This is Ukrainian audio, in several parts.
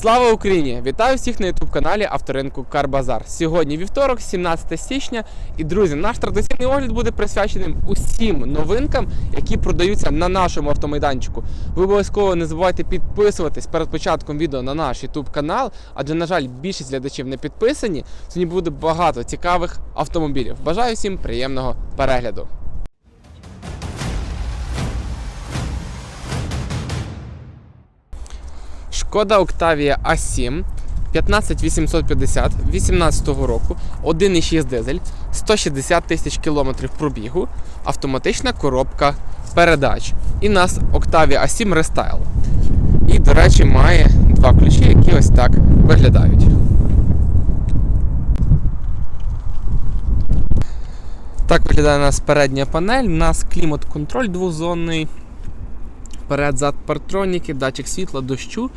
Слава Україні! Вітаю всіх на youtube каналі Авторинку Карбазар. Сьогодні вівторок, 17 січня. І друзі, наш традиційний огляд буде присвяченим усім новинкам, які продаються на нашому автомайданчику. Ви обов'язково не забувайте підписуватись перед початком відео на наш youtube канал, адже, на жаль, більшість глядачів не підписані. Сьогодні буде багато цікавих автомобілів. Бажаю всім приємного перегляду. Шкода Octavia A7 15850 18 року, 1,6 дизель, 160 тисяч кілометрів пробігу, автоматична коробка передач. І нас Octavia A7 Restyle. І, до речі, має два ключі, які ось так виглядають. Так виглядає у нас передня панель. У нас клімат-контроль двозонний. Перед-зад партроніки, датчик світла, дощу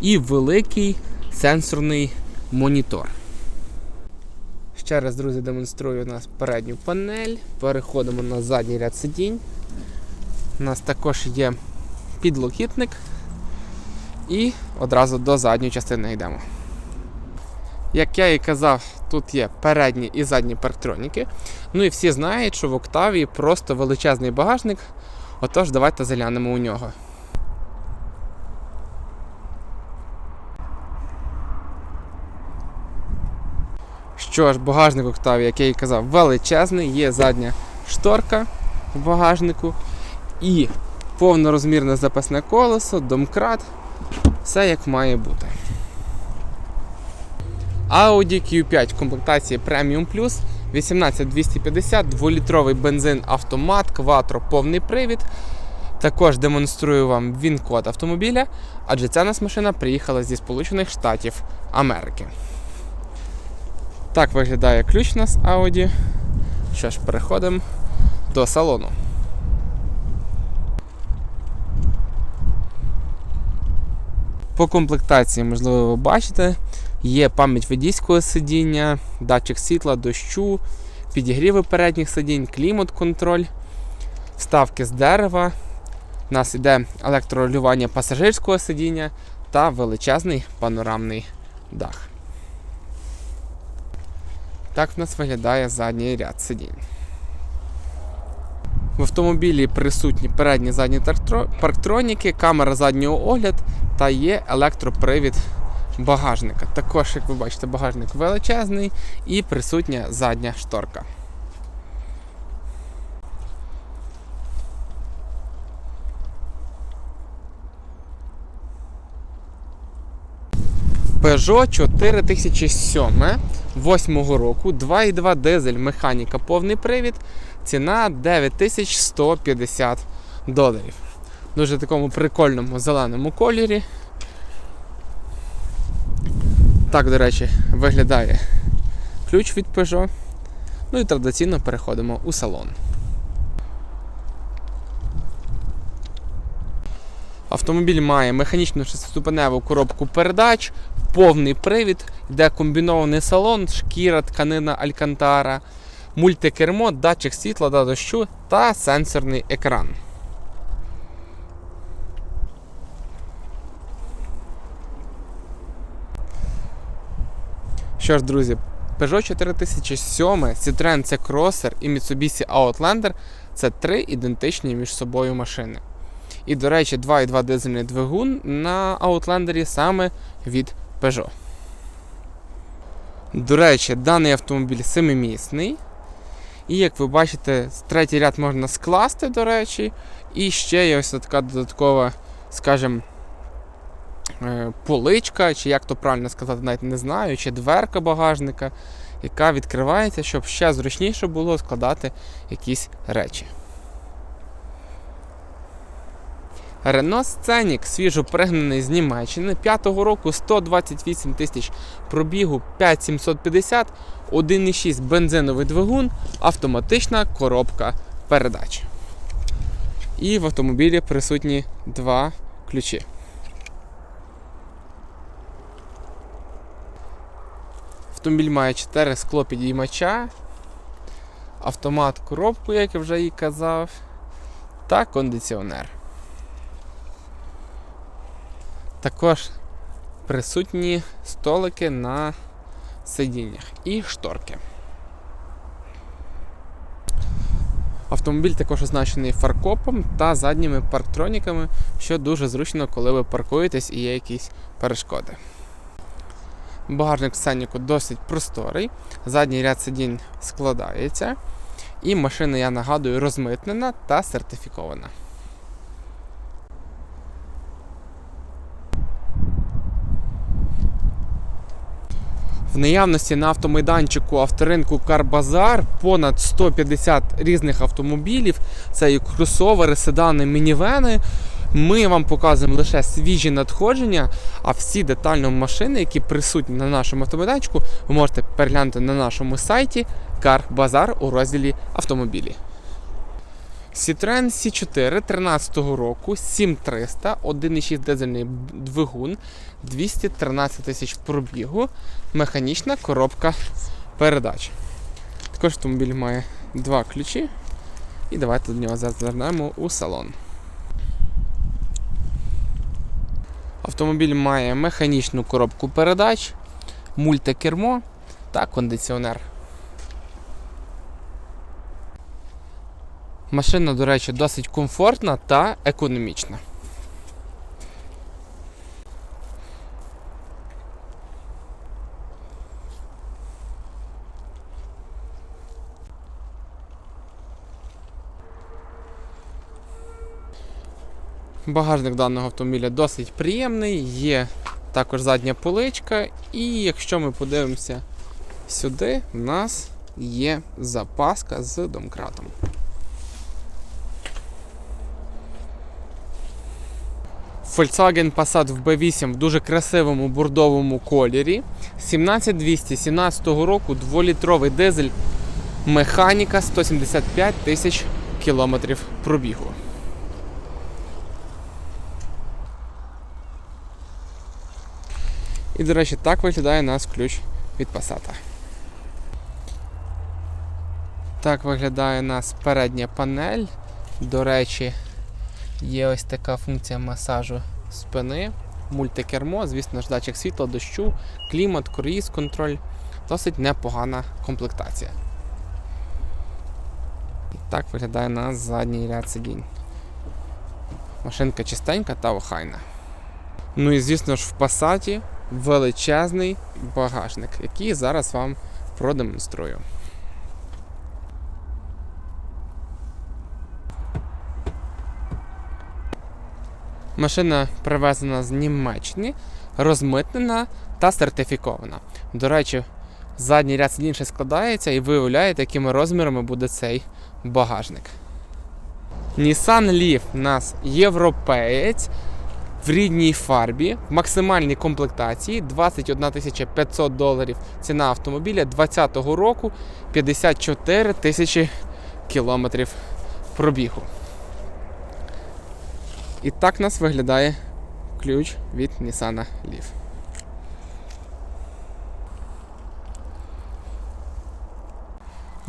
і великий сенсорний монітор. Ще раз, друзі, демонструю у нас передню панель. Переходимо на задній ряд сидінь. У нас також є підлокітник. І одразу до задньої частини йдемо. Як я і казав, тут є передні і задні парктроніки. Ну і всі знають, що в Октавії просто величезний багажник. Отож, давайте заглянемо у нього. Що ж, багажник Octavia, як я і казав, величезний, є задня шторка в багажнику і повнорозмірне запасне колесо, домкрат, все як має бути. Audi Q5 в комплектації Premium Plus 18250, 2-літровий бензин автомат, кватро, повний привід. Також демонструю вам він-код автомобіля, адже ця нас машина приїхала зі Сполучених Штатів Америки. Так виглядає ключ у нас Audi. Що ж, переходимо до салону. По комплектації, можливо, ви бачите, є пам'ять водійського сидіння, датчик світла, дощу, підігріви передніх сидінь, клімат-контроль, вставки з дерева. У нас іде електрорегулювання пасажирського сидіння та величезний панорамний дах. Так в нас виглядає задній ряд сидінь. В автомобілі присутні передні задні парктроніки, камера заднього огляд та є електропривід багажника. Також, як ви бачите, багажник величезний і присутня задня шторка. Peugeot 4007 8 року, 2,2 дизель, механіка, повний привід, ціна 9150 доларів. Дуже такому прикольному зеленому кольорі. Так, до речі, виглядає ключ від Peugeot. Ну і традиційно переходимо у салон. Автомобіль має механічну шестиступеневу коробку передач, повний привід, йде комбінований салон, шкіра, тканина Алькантара, мультикермо, датчик світла та дощу та сенсорний екран. Що ж, друзі, Peugeot 4007, Citroen C Crosser і Mitsubishi Outlander це три ідентичні між собою машини. І, до речі, 2,2 дизельний двигун на Outlander саме від Peugeot. До речі, даний автомобіль семимісний. І як ви бачите, третій ряд можна скласти, до речі. І ще є ось така додаткова, скажімо, е, поличка, чи як то правильно сказати, навіть не знаю, чи дверка багажника, яка відкривається, щоб ще зручніше було складати якісь речі. Renault Scenic, свіжо пригнаний з Німеччини 5-го року 128 тисяч пробігу 5750, 1,6 бензиновий двигун, автоматична коробка передач. І в автомобілі присутні два ключі. Автомобіль має 4 склопідіймача, автомат коробку, як я вже і казав, та кондиціонер. Також присутні столики на сидіннях і шторки. Автомобіль також означений фаркопом та задніми парктроніками, що дуже зручно, коли ви паркуєтесь і є якісь перешкоди. Багажник в Сенніку досить просторий, задній ряд сидінь складається, і машина, я нагадую, розмитнена та сертифікована. В наявності на автомайданчику авторинку Карбазар понад 150 різних автомобілів. Це і кросовери, седани, мінівени. Ми вам показуємо лише свіжі надходження, а всі детально машини, які присутні на нашому автомайданчику, ви можете переглянути на нашому сайті Карбазар у розділі автомобілі. Citroen C4 13 року 7300, 1,6 дизельний двигун, 213 тисяч пробігу, механічна коробка передач. Також автомобіль має два ключі. І давайте до нього зазирнемо у салон. Автомобіль має механічну коробку передач, мультикермо та кондиціонер. Машина, до речі, досить комфортна та економічна. Багажник даного автомобіля досить приємний, є також задня поличка, і якщо ми подивимося сюди, в нас є запаска з домкратом. Volkswagen Passat в B8 в дуже красивому бордовому кольорі. 17200 17 року 2-літровий дизель. Механіка 175 тисяч кілометрів пробігу. І, до речі, так виглядає у нас ключ від Passat. Так виглядає у нас передня панель. До речі, Є ось така функція масажу спини, мультикермо, звісно ж, датчик світла, дощу, клімат, круїз, контроль. Досить непогана комплектація. І так виглядає на задній ряд сидінь. Машинка чистенька та охайна. Ну і звісно ж в Passat величезний багажник, який зараз вам продемонструю. Машина привезена з Німеччини, розмитнена та сертифікована. До речі, задній ряд сидінь складається і ви якими розмірами буде цей багажник. Nissan Leaf у нас європеєць в рідній фарбі, в максимальній комплектації 21 500 доларів ціна автомобіля 2020 року 54 тисячі кілометрів пробігу. І так у нас виглядає ключ від Nissan Leaf.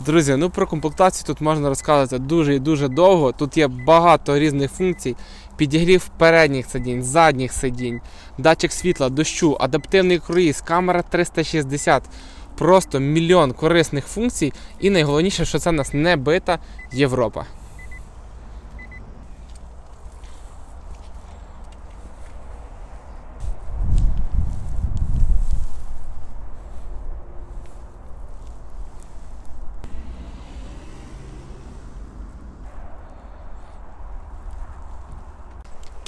Друзі, ну про комплектацію тут можна розказувати дуже і дуже довго. Тут є багато різних функцій. Підігрів передніх сидінь, задніх сидінь, датчик світла, дощу, адаптивний круїз, камера 360. Просто мільйон корисних функцій. І найголовніше, що це в нас не бита Європа.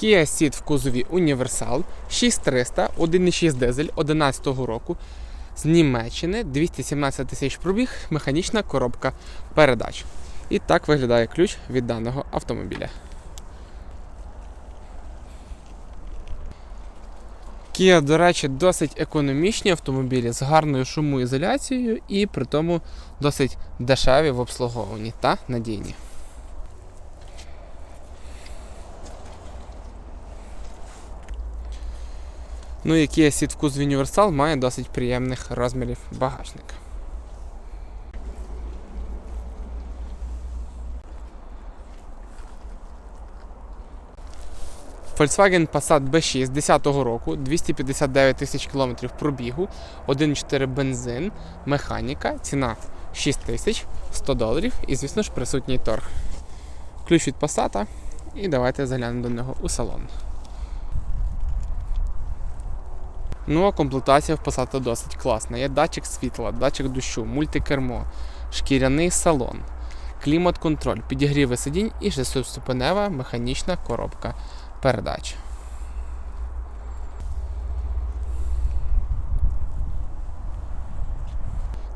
Kia Ceed в кузові Універсал 6300, 1,6 дизель 2011 року. З Німеччини 217 тисяч пробіг, механічна коробка передач. І так виглядає ключ від даного автомобіля. Kia, до речі, досить економічні автомобілі з гарною шумоізоляцією і при тому досить дешеві в обслуговуванні та надійні. Ну і Kia Ceed в Universal має досить приємних розмірів багажник. Volkswagen Passat B6 10 року, 259 тисяч кілометрів пробігу, 1.4 бензин, механіка, ціна 6 тисяч 100 доларів і, звісно ж, присутній торг. Ключ від Passat і давайте заглянемо до нього у салон. Ну, а комплектація в Passat досить класна. Є датчик світла, датчик дощу, мультикермо, шкіряний салон, клімат-контроль, підігріви сидінь і шестиступенева механічна коробка передач.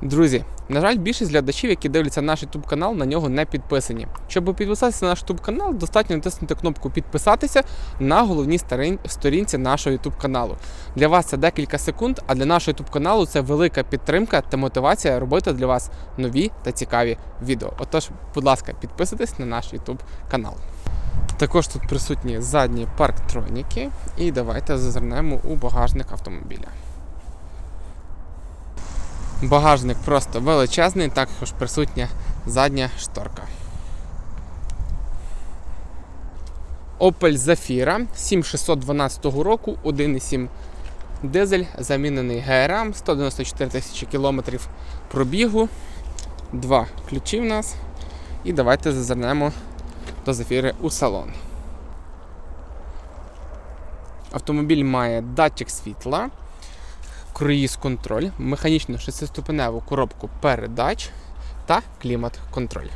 Друзі, на жаль, більшість глядачів, які дивляться наш YouTube канал, на нього не підписані. Щоб підписатися на наш YouTube канал, достатньо натиснути кнопку Підписатися на головній сторінці нашого YouTube каналу. Для вас це декілька секунд, а для нашого YouTube каналу це велика підтримка та мотивація робити для вас нові та цікаві відео. Отож, будь ласка, підписуйтесь на наш YouTube канал. Також тут присутні задні парктроніки, і давайте зазирнемо у багажник автомобіля. Багажник просто величезний, також присутня задня шторка. Opel Zafira 7612 року, 1,7 дизель, замінений ГРМ, 194 тисячі кілометрів пробігу, два ключі в нас. І давайте зазирнемо до Zafira у салон. Автомобіль має датчик світла, круїз-контроль, механічну шестиступеневу коробку передач та клімат-контроль.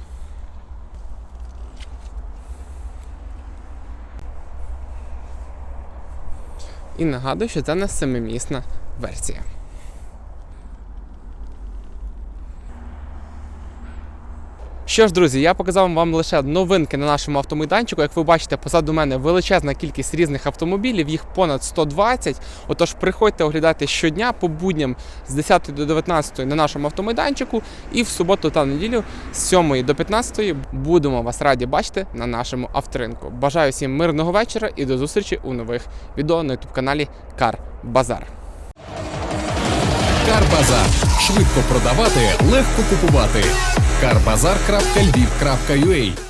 І нагадую, що це не семимісна версія. Що ж, друзі, я показав вам лише новинки на нашому автомайданчику. Як ви бачите, позаду мене величезна кількість різних автомобілів, їх понад 120. Отож, приходьте оглядати щодня по будням з 10 до 19 на нашому автомайданчику. І в суботу та неділю з 7 до 15 будемо вас раді бачити на нашому авторинку. Бажаю всім мирного вечора і до зустрічі у нових відео на youtube каналі Кар Базар. Карбазар. Швидко продавати, легко купувати. Карбазар.львів.ua